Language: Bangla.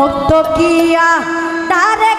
ভক্ত কিয়া তারে